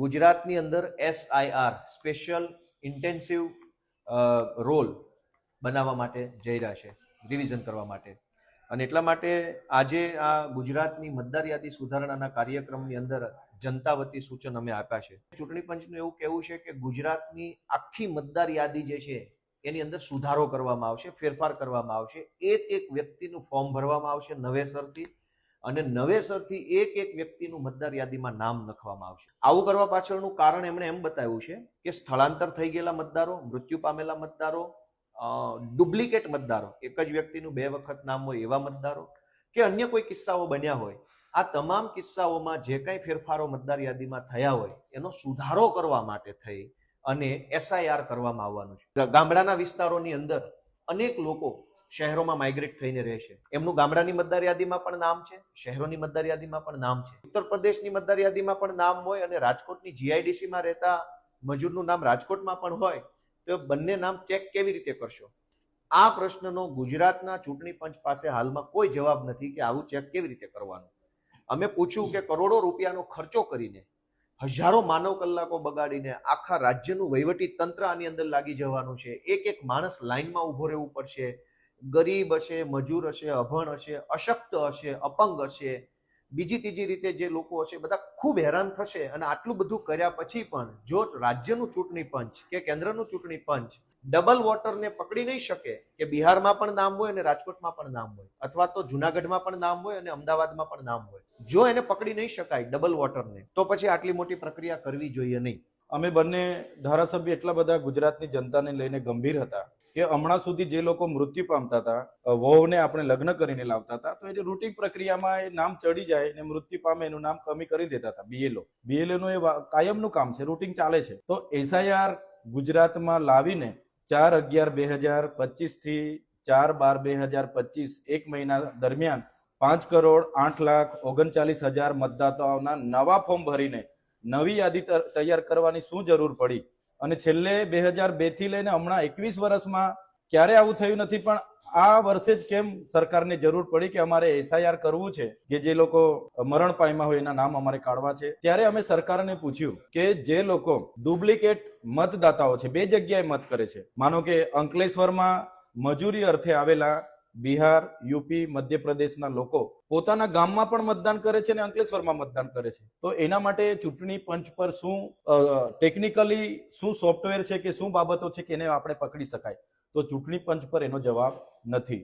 ગુજરાતની અંદર SIR special intensive roll બનાવવા માટે જઈ રહ્યા છે રિવિઝન કરવા માટે. અને એટલા માટે આજે આ ગુજરાતની મતદાર યાદી સુધારણાના કાર્યક્રમની અંદર જનતા વતી સૂચન અમે આપ્યા છે. ચૂંટણી પંચનું એવું કહેવું છે કે ગુજરાતની આખી મતદાર યાદી જે છે, એની અંદર સુધારો કરવામાં આવશે, ફેરફાર કરવામાં આવશે. એક એક વ્યક્તિનું ફોર્મ ભરવામાં આવશે નવેસરથી અને નવેસરથી એક એક વ્યક્તિનું મતદાર યાદીમાં નામ લખવામાં આવશે. આવું કરવા પાછળનું કારણ એમણે એમ બતાવ્યું છે કે સ્થળાંતર થઈ ગયેલા મતદારો, મૃત્યુ પામેલા મતદારો ડુપ્લિકેટ મતદારો, એક જ વ્યક્તિનું બે વખત નામ હોય એવા મતદારો કે અન્ય કોઈ કિસ્સાઓ બન્યા હોય. આ તમામ કિસ્સાઓમાં જે કાંઈ ફેરફારો મતદાર યાદીમાં થયા હોય એનો સુધારો કરવા માટે થઈ અને એસઆઈઆર કરવામાં આવવાનું છે. ગામડાના વિસ્તારોની અંદર અનેક લોકો શહેરોમાં માઇગ્રેટ થઈને રહે છે. એમનું ગામડાની મતદાર યાદીમાં પણ નામ છે, શહેરોની મતદાર યાદીમાં પણ નામ છે. ઉત્તર પ્રદેશની મતદાર યાદીમાં પણ નામ હોય અને રાજકોટની જીઆઈડીસીમાં રહેતા મજૂરનું નામ રાજકોટમાં પણ હોય, તો બંને નામ ચેક કેવી રીતે કરશો? આ પ્રશ્નનો ગુજરાતના ચૂંટણી પંચ પાસે હાલમાં કોઈ જવાબ નથી કે આવું ચેક કેવી રીતે કરવાનું. અમે પૂછ્યું કે કરોડો રૂપિયાનો ખર્ચો કરીને હજારો માનવ કલાકો બગાડીને આખા રાજ્યનું વહીવટી તંત્ર આની અંદર લાગી જવાનું છે. એક એક માણસ લાઈનમાં ઊભો રહેવું પડશે. ગરીબ હશે, મજૂર હશે, અભણ હશે, અશક્ત હશે, અપંગ હશે, બીજી ત્રીજી રીતે જે લોકો હશે બધા ખૂબ હેરાન થશે અને આટલું બધું કર્યા પછી પણ જો રાજ્યનું ચૂંટણી પંચ કે કેન્દ્રનું ચૂંટણી પંચ ડબલ વોટરને પકડી નહીં શકે કે બિહારમાં પણ નામ હોય અને રાજકોટમાં પણ નામ હોય અથવા તો જુનાગઢમાં પણ નામ હોય અને અમદાવાદમાં પણ નામ હોય, જો એને પકડી નહીં શકાય ડબલ વોટરને તો પછી આટલી મોટી પ્રક્રિયા કરવી જોઈએ નહીં. અમે બંને ધારાસભ્ય એટલા બધા ગુજરાતની જનતાને લઈને ગંભીર હતા. કે હમણાં સુધી જે લોકો મૃત્યુ પામતા હતા વહુને આપણે લગ્ન કરીને લાવતા હતા, તો એ રૂટિંગ પ્રક્રિયામાં એ નામ ચડી જાય ને મૃત્યુ પામે એનું નામ કમી કરી દેતા હતા બીએલઓ બીએલઓ નું એ કાયમનું કામ છે રૂટિંગ ચાલે છે. તો એસઆઈઆર ગુજરાતમાં લાવીને ચાર અગિયાર બે હજાર પચીસથી ચાર બાર બે હજાર પચીસ એક મહિના દરમિયાન પાંચ કરોડ આઠ લાખ ઓગણચાલીસ હજાર મતદાતાઓના નવા ફોર્મ ભરીને નવી યાદી તૈયાર કરવાની શું જરૂર પડી? અને છેલ્લે બે હજાર બેથી લઈને હમણાં એકવીસ વર્ષમાં ક્યારે આવું થયું નથી, પણ આ વર્ષે જ કેમ સરકારને જરૂર પડી કે અમારે એસઆઈઆર કરવું છે, કે જે લોકો મરણ પામ્યા હોય એના નામ અમારે કાઢવા છે? ત્યારે અમે સરકારને પૂછ્યું કે જે લોકો ડુપ્લિકેટ મતદાતાઓ છે, બે જગ્યાએ મત કરે છે. માનો કે અંકલેશ્વરમાં મજૂરી અર્થે આવેલા બિહાર, યુપી, મધ્યપ્રદેશના લોકો પોતાના ગામમાં પણ મતદાન કરે છે અને અંકલેશ્વરમાં મતદાન કરે છે. તો એના માટે ચૂંટણી પંચ પર શું ટેકનિકલી શું સોફ્ટવેર છે કે શું બાબતો છે કે એને આપણે પકડી શકાય? તો ચૂંટણી પંચ પર એનો જવાબ નથી.